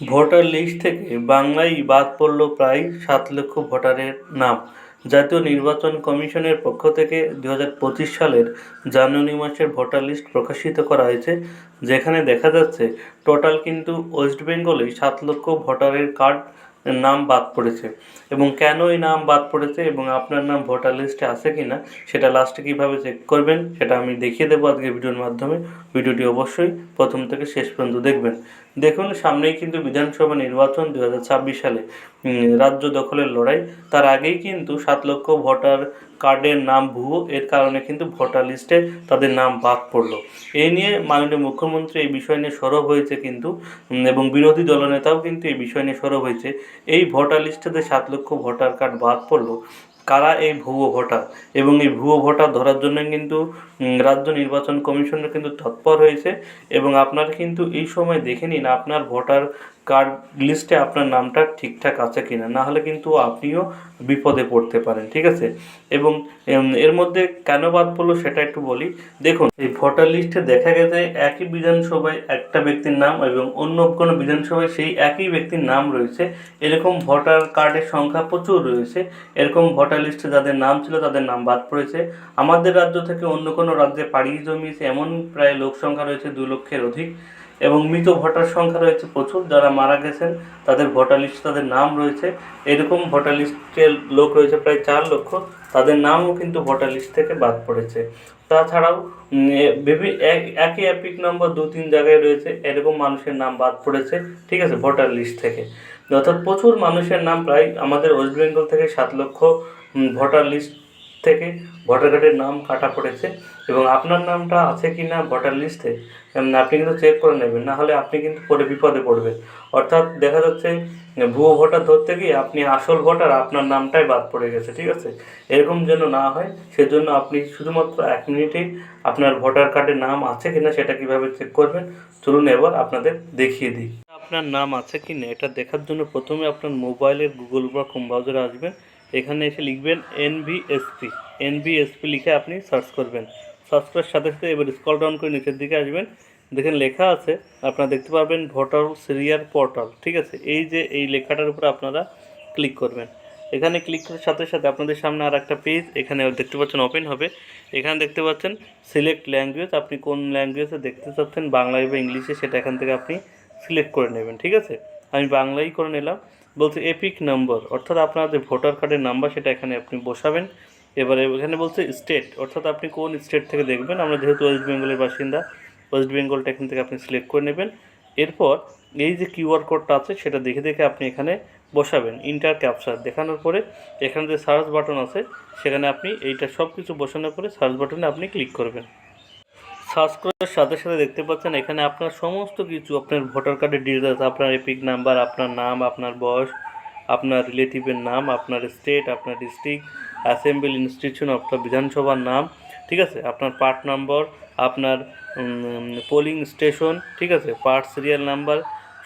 Voter list থেকে বাংলায় বাদ পড়ল প্রায় সাত লক্ষ ভোটারের নাম। জাতীয় নির্বাচন কমিশনের পক্ষ থেকে দু হাজার পঁচিশ সালের জানুয়ারি মাসের ভোটার লিস্ট প্রকাশিত করা হয়েছে, যেখানে দেখা যাচ্ছে টোটাল কিন্তু ওয়েস্ট বেঙ্গলে সাত লক্ষ ভোটারের কার্ড নাম বাদ পড়েছে। এবং কেন এই নাম বাদ পড়েছে এবং আপনার নাম ভোটার লিস্টে আছে কি না সেটা লাস্টে কীভাবে চেক করবেন, সেটা আমি দেখিয়ে দেবো আজকে ভিডিওর মাধ্যমে। ভিডিওটি অবশ্যই প্রথম থেকে শেষ পর্যন্ত দেখবেন। দেখুন, সামনেই কিন্তু বিধানসভা নির্বাচন দু হাজার ছাব্বিশ সালে রাজ্য দখলের লড়াই। তার আগেই কিন্তু সাত লক্ষ ভোটার কার্ডের নাম ভুয়ো, এর কারণে কিন্তু ভোটার লিস্টে তাদের নাম বাদ পড়ল। এই নিয়ে মাননীয় মুখ্যমন্ত্রী এই বিষয় নিয়ে সরব হয়েছে কিন্তু এবং বিরোধী দলনেতাও কিন্তু এই বিষয় নিয়ে সরব হয়েছে। এই ভোটার লিস্টে যে সাত লক্ষ ভোটার কার্ড বাদ পড়ল। কারা এই ভুয়ো ভোটার? এবং এই ভুয়ো ভোটার ধরার জন্য কিন্তু রাজ্য নির্বাচন কমিশনের কিন্তু তৎপর হয়েছে। এবং আপনার কিন্তু এই সময় দেখে নিন, আপনার ভোটার কার্ড লিস্টে আপনার নামটা ঠিকঠাক আছে কিনা, না হলে কিন্তু আপনিও বিপদে পড়তে পারেন, ঠিক আছে? এবং এর মধ্যে কেন বাদ পড়ল সেটা একটু বলি। দেখুন, এই ভোটার লিস্টে দেখা গেছে একই বিধানসভায় একটা ব্যক্তির নাম এবং অন্য কোনো বিধানসভায় সেই একই ব্যক্তির নাম রয়েছে। এরকম ভোটার কার্ডের সংখ্যা প্রচুর রয়েছে। এরকম ভোটার লিস্টে যাদের নাম ছিল তাদের নাম বাদ পড়েছে। আমাদের রাজ্য থেকে অন্য কোনো রাজ্যে পাড়ি জমিয়েছে এমন প্রায় লোক সংখ্যা রয়েছে দু লক্ষের অধিক। এবং মৃত ভোটার সংখ্যা রয়েছে প্রচুর, যারা মারা গেছেন, তাদের ভোটার লিস্ট তাদের নাম রয়েছে। এরকম ভোটার লিস্টের লোক রয়েছে প্রায় চার লক্ষ, তাদের নামও কিন্তু ভোটার লিস্ট থেকে বাদ পড়েছে। তাছাড়াও বিভি একই অ্যাপিক নম্বর দু তিন জায়গায় রয়েছে, এরকম মানুষের নাম বাদ পড়েছে, ঠিক আছে, ভোটার লিস্ট থেকে। অর্থাৎ প্রচুর মানুষের নাম প্রায় আমাদের ওয়েস্ট বেঙ্গল থেকে সাত লক্ষ ভোটার লিস্ট থেকে ভোটার কার্ডের নাম কাটা পড়েছে এবং আপনার নামটা আছে কি না ভোটার লিস্টে আপনি কিন্তু চেক করে নেবেন। না হলে আপনি কিন্তু পরে বিপদে পড়বেন। অর্থাৎ দেখা যাচ্ছে, ভুয়ো ভোটার ধরতে গিয়ে আপনি আসল ভোটার আপনার নামটাই বাদ পড়ে গেছে, ঠিক আছে? এরকম যেন না হয়, সেজন্য আপনি শুধুমাত্র এক মিনিটেই আপনার ভোটার কার্ডের নাম আছে কিনা সেটা কীভাবে চেক করবেন, চলুন এবার আপনাদের দেখিয়ে দিই। আপনার নাম আছে কি না এটা দেখার জন্য প্রথমে আপনার মোবাইলের গুগল বা ব্রাউজারে আসবেন। এখানে এসে লিখবেন এনভিএসপি এনভিএসপি লিখে আপনি সার্চ করবেন। সার্চ করার সাথে সাথে এবার স্কল ডাউন করে নিচের দিকে আসবেন। দেখেন লেখা আছে, আপনারা দেখতে পারবেন ভোটার সিরিয়াল পোর্টাল ঠিক আছে? এই যে এই লেখাটার উপর আপনারা ক্লিক করবেন। এখানে ক্লিক করার সাথে সাথে আপনাদের সামনে আর একটা পেজ এখানে দেখতে পাচ্ছেন ওপেন হবে। এখানে দেখতে পাচ্ছেন সিলেক্ট ল্যাঙ্গুয়েজ আপনি কোন ল্যাঙ্গুয়েজে দেখতে চাচ্ছেন, বাংলায় বা ইংলিশে সেটা এখান থেকে আপনি সিলেক্ট করে নেবেন, ঠিক আছে? আমি বাংলাই করে নিলাম। বলছে এপিক নাম্বার, অর্থাৎ আপনার যে ভোটার কার্ডের নাম্বার সেটা এখানে আপনি বসাবেন। এবারে এখানে বলছে স্টেট, অর্থাৎ আপনি কোন স্টেট থেকে দেখবেন? আমরা যেহেতু ওয়েস্ট বেঙ্গলের বাসিন্দা, ওয়েস্ট বেঙ্গলটা এখান থেকে আপনি সিলেক্ট করে নেবেন। এরপর এই যে কিউআর কোডটা আছে, সেটা দেখে দেখে আপনি এখানে বসাবেন। ইন্টার ক্যাপচার দেখানোর পরে এখানে যে সার্চ বাটন আছে, সেখানে আপনি এইটা সব কিছু বসানোর পরে সার্চ বাটনে আপনি ক্লিক করবেন। সার্চ করার সাথে সাথে দেখতে পাচ্ছেন, এখানে আপনার সমস্ত কিছু, আপনার ভোটার কার্ডের ডিটেলস আপনার এপিক নাম্বার আপনার নাম, আপনার বয়স, আপনার রিলেটিভের নাম, আপনার স্টেট আপনার ডিস্ট্রিক্ট অ্যাসেম্বলি ইনস্টিটিউশন আপনার বিধানসভার নাম, ঠিক আছে? আপনার পার্ট নম্বর আপনার পোলিং স্টেশন ঠিক আছে? পার্ট সিরিয়াল নাম্বার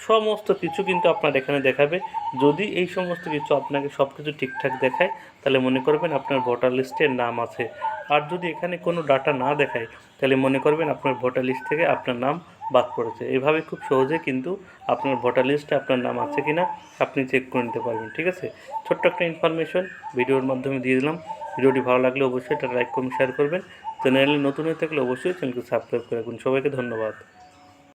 সমস্ত কিছু কিন্তু আপনার এখানে দেখাবে। যদি এই সমস্ত কিছু আপনাকে সব কিছু ঠিকঠাক দেখায়, তাহলে মনে করবেন আপনার ভোটার লিস্টের নাম আছে। আর যদি এখানে কোনো ডাটা না দেখায়, তাহলে মনে করবেন আপনার ভোটার লিস্ট থেকে আপনার নাম বাদ পড়েছে। এভাবে খুব সহজে কিন্তু আপনার ভোটার লিস্টে আপনার নাম আছে কি না আপনি চেক করে নিতে পারবেন, ঠিক আছে? ছোট্ট একটা ইনফরমেশন ভিডিওর মাধ্যমে দিয়ে দিলাম। ভিডিওটি ভালো লাগলে অবশ্যই এটা লাইক কমেন্ট শেয়ার করবেন। চ্যানেলে নতুন হয়ে থাকলে অবশ্যই চ্যানেলকে সাবস্ক্রাইব করে রাখুন। সবাইকে ধন্যবাদ।